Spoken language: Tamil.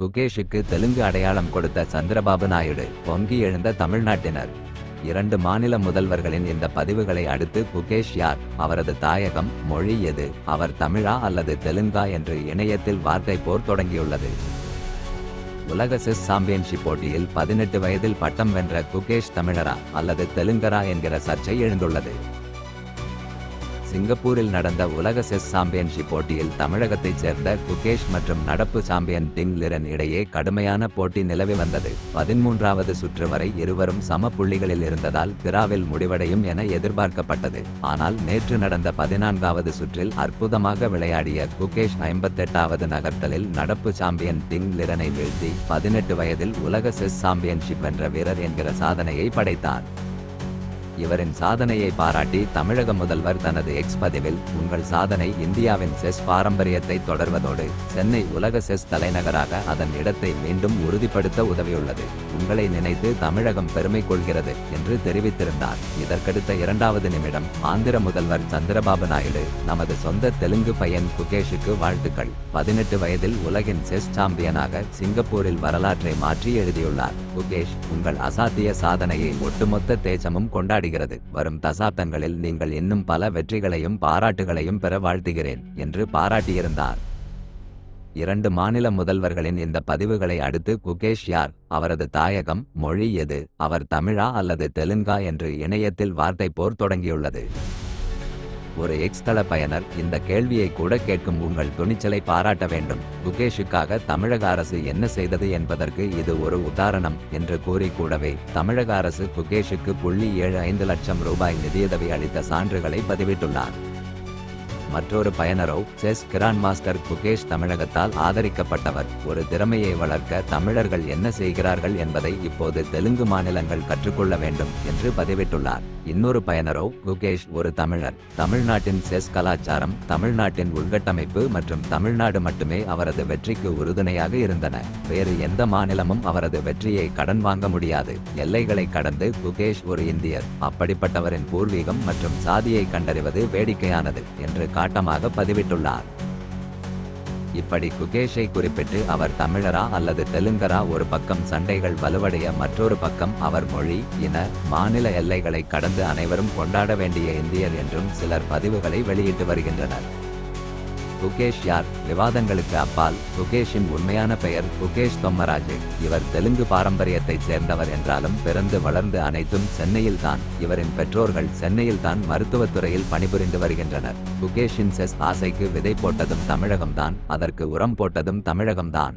குகேஷுக்கு தெலுங்கு அடையாளம் கொடுத்த சந்திரபாபு நாயுடு பொங்கி எழுந்த தமிழ்நாட்டினர். இரண்டு மாநில முதல்வர்களின் இந்த பதிவுகளை அடுத்து குகேஷ் யார் அவரது தாயகம் மொழி எது அவர் தமிழா அல்லது தெலுங்கா என்று இணையத்தில் வார்த்தை போர் தொடங்கியுள்ளது. உலக செஸ் சாம்பியன்ஷிப் போட்டியில் பதினெட்டு வயதில் பட்டம் வென்ற குகேஷ் தமிழரா அல்லது தெலுங்கரா என்கிற சர்ச்சை எழுந்துள்ளது. சிங்கப்பூரில் நடந்த உலக செஸ் சாம்பியன்ஷிப் போட்டியில் தமிழகத்தைச் சேர்ந்த குகேஷ் மற்றும் நடப்பு சாம்பியன் டிங் லிரன் இடையே கடுமையான போட்டி நிலவி வந்தது. பதிமூன்றாவது சுற்று வரை இருவரும் சம புள்ளிகளில் இருந்ததால் திராவில் முடிவடையும் என எதிர்பார்க்கப்பட்டது. ஆனால் நேற்று நடந்த பதினான்காவது சுற்றில் அற்புதமாக விளையாடிய குகேஷ் ஐம்பத்தெட்டாவது நகர்த்தலில் நடப்பு சாம்பியன் டிங் லிரனை வீழ்த்தி பதினெட்டு வயதில் உலக செஸ் சாம்பியன்ஷிப் வென்ற வீரர் என்கிற சாதனையை படைத்தார். இவரின் சாதனையை பாராட்டி தமிழக முதல்வர் தனது எக்ஸ் பதிவில் உங்கள் சாதனை இந்தியாவின் செஸ் பாரம்பரியத்தை தொடர்வதோடு சென்னை உலக செஸ் தலைநகராக அதன் இடத்தை மீண்டும் உறுதிப்படுத்த உதவியுள்ளது. உங்களை நினைத்து தமிழகம் பெருமை கொள்கிறது என்று தெரிவித்திருந்தார். இதற்கடுத்த இரண்டாவது நிமிடம் ஆந்திர முதல்வர் சந்திரபாபு நாயுடு நமது சொந்த தெலுங்கு பையன் குகேஷுக்கு வாழ்த்துக்கள். பதினெட்டு வயதில் உலகின் செஸ் சாம்பியனாக சிங்கப்பூரில் வரலாற்றை மாற்றி எழுதியுள்ளார். குகேஷ் உங்கள் அசாத்திய சாதனையை ஒட்டுமொத்த தேசமும் கொண்டாடுகிறது வரும் தசாப்தங்களில் நீங்கள் இன்னும் பல வெற்றிகளையும் பாராட்டுகளையும் பெற வாழ்த்துகிறேன் என்று பாராட்டியிருந்தார். இரண்டு மாநில முதல்வர்களின் இந்த பதிவுகளை அடுத்து குகேஷ் யார் அவரது தாயகம் மொழி எது அவர் தமிழா அல்லது தெலுங்கா என்று இணையத்தில் வார்த்தை போர் தொடங்கியுள்ளது. ஒரு எக்ஸ் தள பயனர் இந்த கேள்வியை கூட கேட்கும் உங்கள் துணிச்சலை பாராட்ட வேண்டும். குகேஷுக்காக தமிழக அரசு என்ன செய்தது என்பதற்கு இது ஒரு உதாரணம் என்று கூறி கூடவே தமிழக அரசு குகேஷுக்கு புள்ளி ஏழு ஐந்து லட்சம் ரூபாய் நிதியுதவி அளித்த சான்றுகளை பதிவிட்டுள்ளார். மற்றொரு பயனரோ செஸ் கிராண்ட் மாஸ்டர் குகேஷ் தமிழகத்தால் ஆதரிக்கப்பட்டவர். ஒரு திறமையை வளர்க்க தமிழர்கள் என்ன செய்கிறார்கள் என்பதை இப்போது தெலுங்கு மாநிலங்கள் கற்றுக்கொள்ள வேண்டும் என்று பதிவிட்டுள்ளார். இன்னொரு பயனரோ குகேஷ் ஒரு தமிழர். தமிழ்நாட்டின் செஸ் கலாச்சாரம் தமிழ்நாட்டின் உள்கட்டமைப்பு மற்றும் தமிழ்நாடு மட்டுமே அவரது வெற்றிக்கு உறுதுணையாக இருந்தன. வேறு எந்த மாநிலமும் அவரது வெற்றியை கடன் வாங்க முடியாது. எல்லைகளை கடந்து குகேஷ் ஒரு இந்தியர். அப்படிப்பட்டவரின் பூர்வீகம் மற்றும் சாதியை கண்டறிவது வேடிக்கையானது என்று ஆட்டமாக பதிவிட்டுள்ளார். இப்படி குகேஷை குறிப்பிட்டு அவர் தமிழரா அல்லது தெலுங்கரா ஒரு பக்கம் சண்டைகள் வலுவடைய மற்றொரு பக்கம் அவர் மொழி இன மாநில எல்லைகளை கடந்து அனைவரும் கொண்டாட வேண்டிய இந்தியர் என்றும் சிலர் பதிவுகளை வெளியிட்டு வருகின்றனர். குகேஷ் யார்? விவாதங்களுக்கு அப்பால். குகேஷின் உண்மையான பெயர் குகேஷ் தொம்மராஜே. இவர் தெலுங்கு பாரம்பரியத்தைச் சேர்ந்தவர் என்றாலும் பிறந்து வளர்ந்து அனைத்தும் சென்னையில்தான் இவரின் பெற்றோர்கள் சென்னையில்தான் மருத்துவத்துறையில் பணிபுரிந்து வருகின்றனர். குகேஷின் செஸ் ஆசைக்கு விதை போட்டதும் தமிழகம்தான். அதற்கு உரம் போட்டதும் தமிழகம்தான்.